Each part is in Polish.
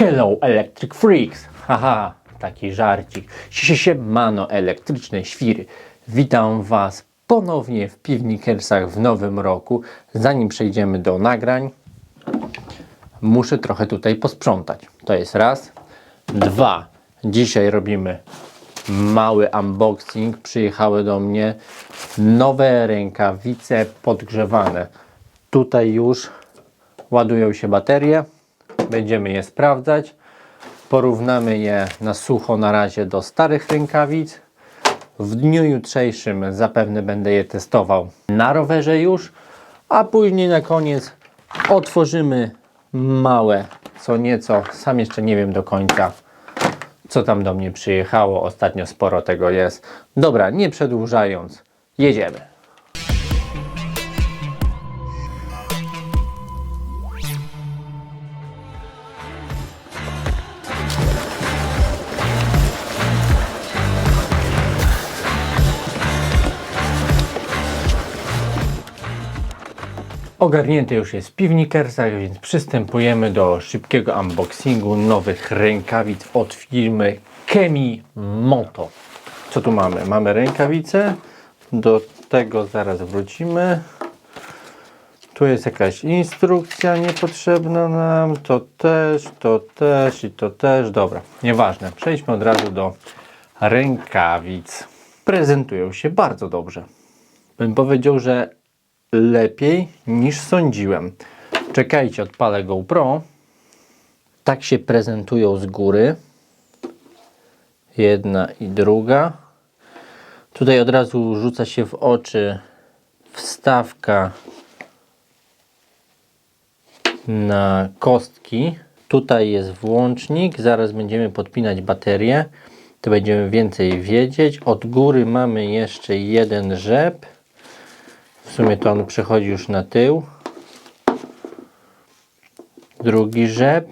Hello Electric Freaks! Haha, taki żarcik. Siemano elektryczne świry. Witam Was ponownie w Piwnikersach w nowym roku. Zanim przejdziemy do nagrań, muszę trochę tutaj posprzątać. To jest raz. Dwa. Dzisiaj robimy mały unboxing. Przyjechały do mnie nowe rękawice podgrzewane. Tutaj już ładują się baterie. Będziemy je sprawdzać. Porównamy je na sucho na razie do starych rękawic. W dniu jutrzejszym zapewne będę je testował na rowerze już, a później na koniec otworzymy małe, co nieco, sam jeszcze nie wiem do końca, co tam do mnie przyjechało. Ostatnio sporo tego jest. Dobra, nie przedłużając, jedziemy. Ogarnięty już jest w piwnikersach, więc przystępujemy do szybkiego unboxingu nowych rękawic od firmy Kemi Moto. Co tu mamy? Mamy rękawice, do tego zaraz wrócimy. Tu jest jakaś instrukcja niepotrzebna nam, to też, to też i to też. Dobra, nieważne. Przejdźmy od razu do rękawic. Prezentują się bardzo dobrze. Bym powiedział, że lepiej niż sądziłem. Czekajcie, odpalę GoPro. Tak się prezentują z góry. Jedna i druga. Tutaj od razu rzuca się w oczy wstawka na kostki. Tutaj jest włącznik. Zaraz będziemy podpinać baterię. To będziemy więcej wiedzieć. Od góry mamy jeszcze jeden rzep. W sumie to on przechodzi już na tył. Drugi rzep.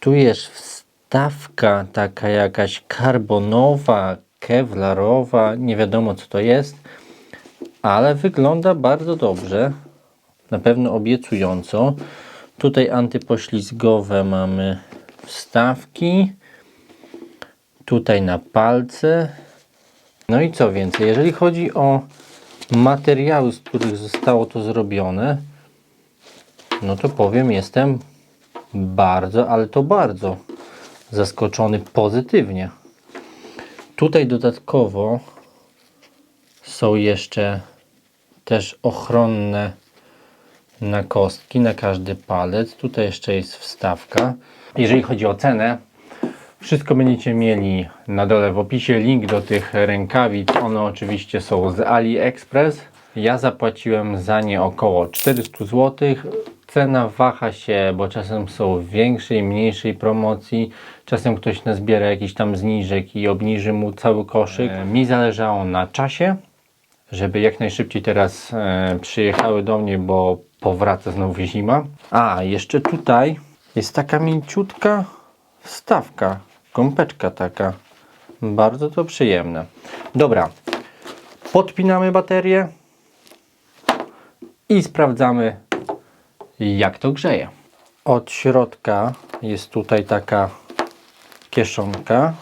Tu jest wstawka taka jakaś karbonowa, kevlarowa, nie wiadomo co to jest, ale wygląda bardzo dobrze. Na pewno obiecująco. Tutaj antypoślizgowe mamy wstawki. Tutaj na palce. No i co więcej, jeżeli chodzi o materiały, z których zostało to zrobione, no to powiem, jestem bardzo, ale to bardzo zaskoczony pozytywnie. Tutaj dodatkowo są jeszcze też ochronne nakostki na każdy palec. Tutaj jeszcze jest wstawka. Jeżeli chodzi o cenę, wszystko będziecie mieli na dole w opisie. Link do tych rękawic. One oczywiście są z AliExpress. Ja zapłaciłem za nie około 400 zł. Cena waha się, bo czasem są w większej, mniejszej promocji. Czasem ktoś nazbiera jakiś tam zniżek i obniży mu cały koszyk. E, Mi zależało na czasie, żeby jak najszybciej teraz e, przyjechały do mnie, bo powraca znowu zima. A, jeszcze tutaj jest taka mięciutka wstawka, gąbeczka taka. Bardzo to przyjemne. Dobra, podpinamy baterię i sprawdzamy jak to grzeje. Od środka jest tutaj taka kieszonka.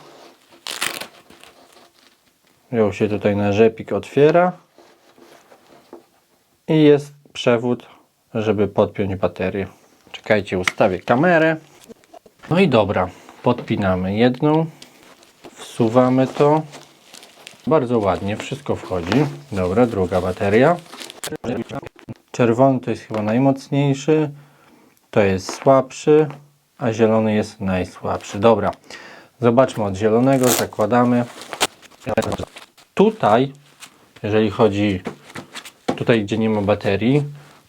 Ją się tutaj na rzepik otwiera i jest przewód, żeby podpiąć baterię. Czekajcie, ustawię kamerę. No i dobra, podpinamy jedną, wsuwamy to. Bardzo ładnie, wszystko wchodzi. Dobra, druga bateria. Czerwony to jest chyba najmocniejszy, to jest słabszy, a zielony jest najsłabszy. Dobra, zobaczmy od zielonego, zakładamy. Tutaj, jeżeli chodzi tutaj, gdzie nie ma baterii,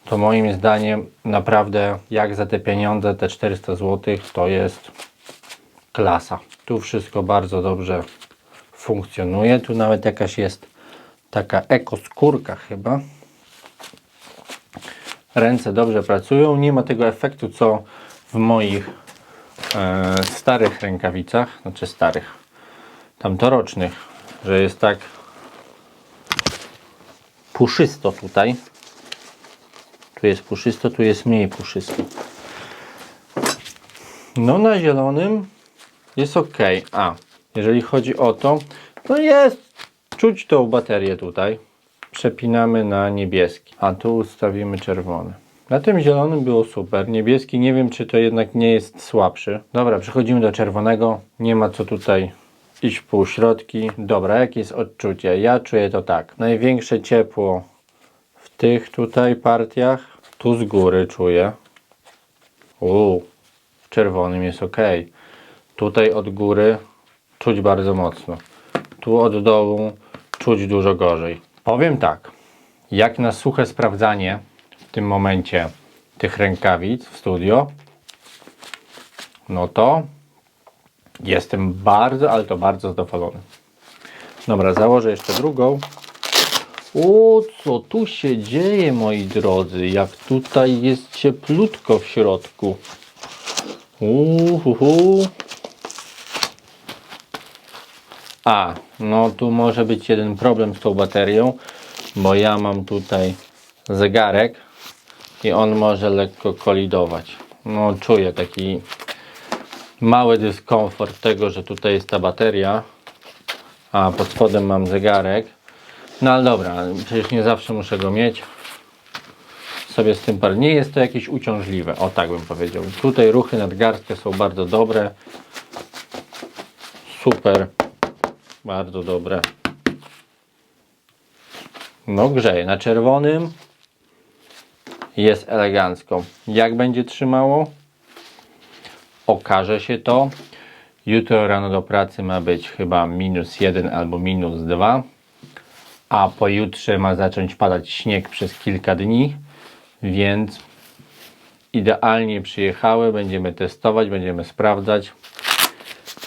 to moim zdaniem naprawdę jak za te pieniądze, te 400 zł, to jest klasa. Tu wszystko bardzo dobrze funkcjonuje. Tu nawet jakaś jest taka ekoskórka chyba. Ręce dobrze pracują. Nie ma tego efektu, co w moich e, starych rękawicach, znaczy starych, tamtorocznych, że jest tak puszysto tutaj. Tu jest puszysto, tu jest mniej puszysto. No na zielonym jest ok. A, jeżeli chodzi o to, to jest, czuć tą baterię tutaj. Przepinamy na niebieski, a tu ustawimy czerwony. Na tym zielonym było super. Niebieski nie wiem, czy to jednak nie jest słabszy. Dobra, przechodzimy do czerwonego. Nie ma co tutaj iść półśrodki. Dobra, jakie jest odczucie? Ja czuję to tak. Największe ciepło w tych tutaj partiach. Tu z góry czuję. Uuu, w czerwonym jest ok. Tutaj od góry czuć bardzo mocno. Tu od dołu czuć dużo gorzej. Powiem tak, jak na suche sprawdzanie w tym momencie tych rękawic w studio, no to jestem bardzo, ale to bardzo zadowolony. Dobra, założę jeszcze drugą. O, co tu się dzieje, moi drodzy? Jak tutaj jest cieplutko w środku. Uhuhu. A, no tu może być jeden problem z tą baterią, bo ja mam tutaj zegarek i on może lekko kolidować. No czuję taki mały dyskomfort tego, że tutaj jest ta bateria, a pod spodem mam zegarek. No ale dobra, przecież nie zawsze muszę go mieć. Sobie z tym par. Nie jest to jakieś uciążliwe, o tak bym powiedział. Tutaj ruchy nadgarstka są bardzo dobre. Super. Bardzo dobre. No grzeje. Na czerwonym jest elegancko. Jak będzie trzymało? Okaże się to. Jutro rano do pracy ma być chyba minus 1 albo minus 2. A pojutrze ma zacząć padać śnieg przez kilka dni. Więc idealnie przyjechały. Będziemy testować, będziemy sprawdzać.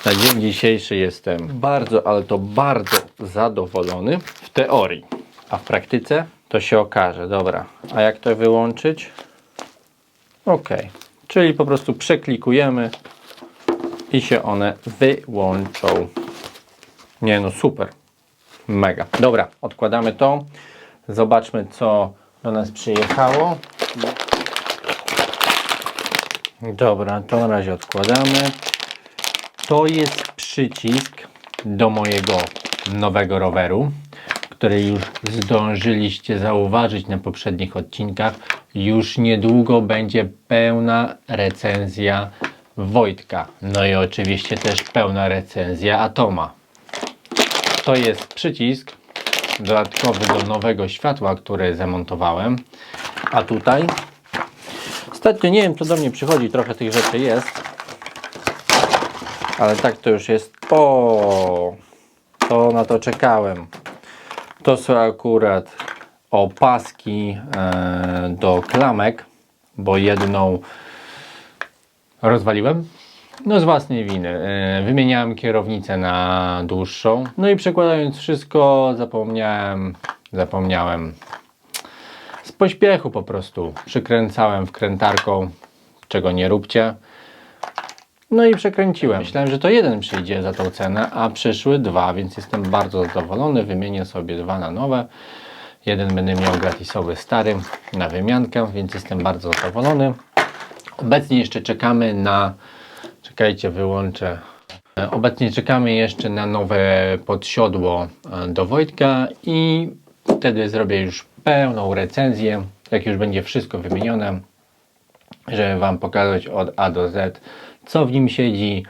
Na dzień dzisiejszy jestem bardzo, ale to bardzo zadowolony w teorii. A w praktyce to się okaże. Dobra, a jak to wyłączyć? Ok, czyli po prostu przeklikujemy i się one wyłączą. Nie no, super. Mega. Dobra, odkładamy to. Zobaczmy, co do nas przyjechało. Dobra, to na razie odkładamy. To jest przycisk do mojego nowego roweru, który już zdążyliście zauważyć na poprzednich odcinkach. Już niedługo będzie pełna recenzja Wojtka. No i oczywiście też pełna recenzja Atoma. To jest przycisk dodatkowy do nowego światła, które zamontowałem. A tutaj ostatnio nie wiem, co do mnie przychodzi, trochę tych rzeczy jest. Ale tak to już jest. O, to na to czekałem. To są akurat opaski e, do klamek, bo jedną rozwaliłem. No z własnej winy. E, wymieniałem kierownicę na dłuższą. No i przekładając wszystko zapomniałem, zapomniałem. Z pośpiechu po prostu przykręcałem wkrętarką, czego nie róbcie. No i przekręciłem. Myślałem, że to jeden przyjdzie za tą cenę, a przyszły dwa, więc jestem bardzo zadowolony. Wymienię sobie dwa na nowe. Jeden będę miał gratisowy stary na wymiankę, więc jestem bardzo zadowolony. Obecnie jeszcze czekamy na. Czekajcie, wyłączę. Obecnie czekamy jeszcze na nowe podsiodło e, do Wojtka i wtedy zrobię już pełną recenzję, jak już będzie wszystko wymienione żeby Wam pokazać od A do Z, co w nim siedzi,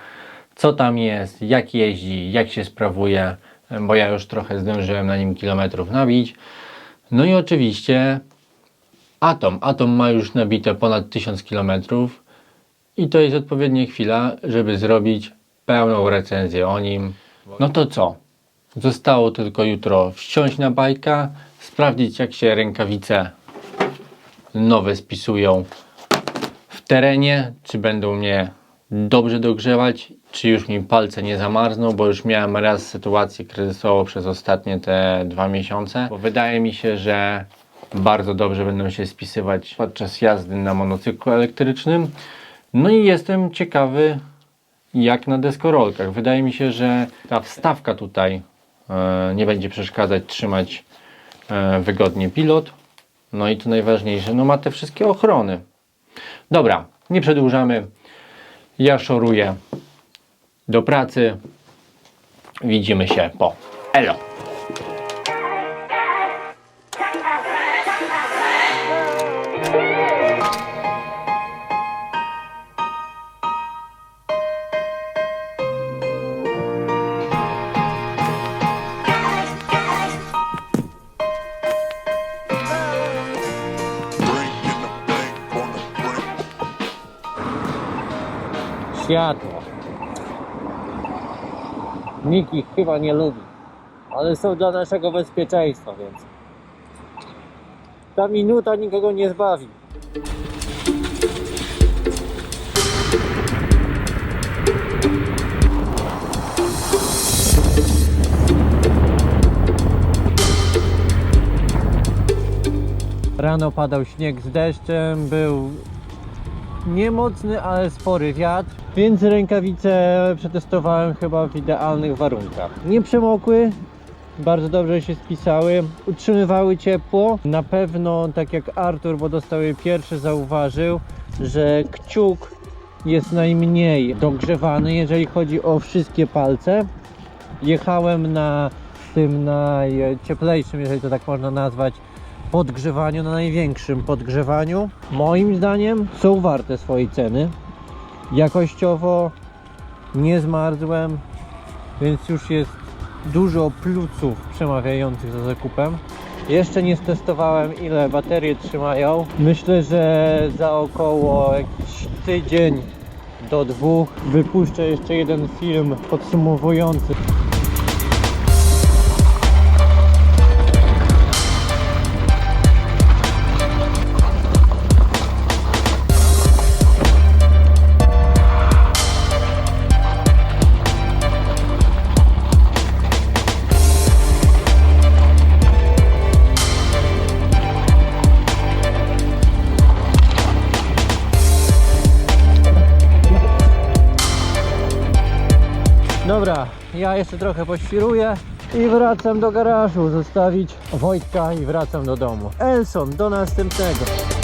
co tam jest, jak jeździ, jak się sprawuje, bo ja już trochę zdążyłem na nim kilometrów nabić. No i oczywiście Atom. Atom ma już nabite ponad 1000 kilometrów i to jest odpowiednia chwila, żeby zrobić pełną recenzję o nim. No to co? Zostało tylko jutro wsiąść na bajka, sprawdzić jak się rękawice nowe spisują w terenie, czy będą mnie dobrze dogrzewać, czy już mi palce nie zamarzną, bo już miałem raz sytuację kryzysową przez ostatnie te dwa miesiące, bo wydaje mi się, że bardzo dobrze będą się spisywać podczas jazdy na monocyklu elektrycznym. No i jestem ciekawy, jak na deskorolkach. Wydaje mi się, że ta wstawka tutaj e, nie będzie przeszkadzać trzymać e, wygodnie pilot. No i to najważniejsze, no ma te wszystkie ochrony. Dobra, nie przedłużamy. Ja szoruję do pracy. Widzimy się po elo. Światło. Nikt ich chyba nie lubi, ale są dla naszego bezpieczeństwa, więc ta minuta nikogo nie zbawi. Rano padał śnieg z deszczem, był niemocny, ale spory wiatr, więc rękawice przetestowałem chyba w idealnych warunkach. Nie przemokły, bardzo dobrze się spisały, utrzymywały ciepło. Na pewno, tak jak Artur, bo dostał je pierwszy, zauważył, że kciuk jest najmniej dogrzewany, jeżeli chodzi o wszystkie palce. Jechałem na tym najcieplejszym, jeżeli to tak można nazwać, podgrzewaniu, na największym podgrzewaniu. Moim zdaniem są warte swojej ceny. Jakościowo nie zmarzłem, więc już jest dużo plusów przemawiających za zakupem. Jeszcze nie stestowałem ile baterie trzymają. Myślę, że za około jakiś tydzień do dwóch wypuszczę jeszcze jeden film podsumowujący ja jeszcze trochę poświruję i wracam do garażu, zostawić Wojtka i wracam do domu. Elson, do następnego.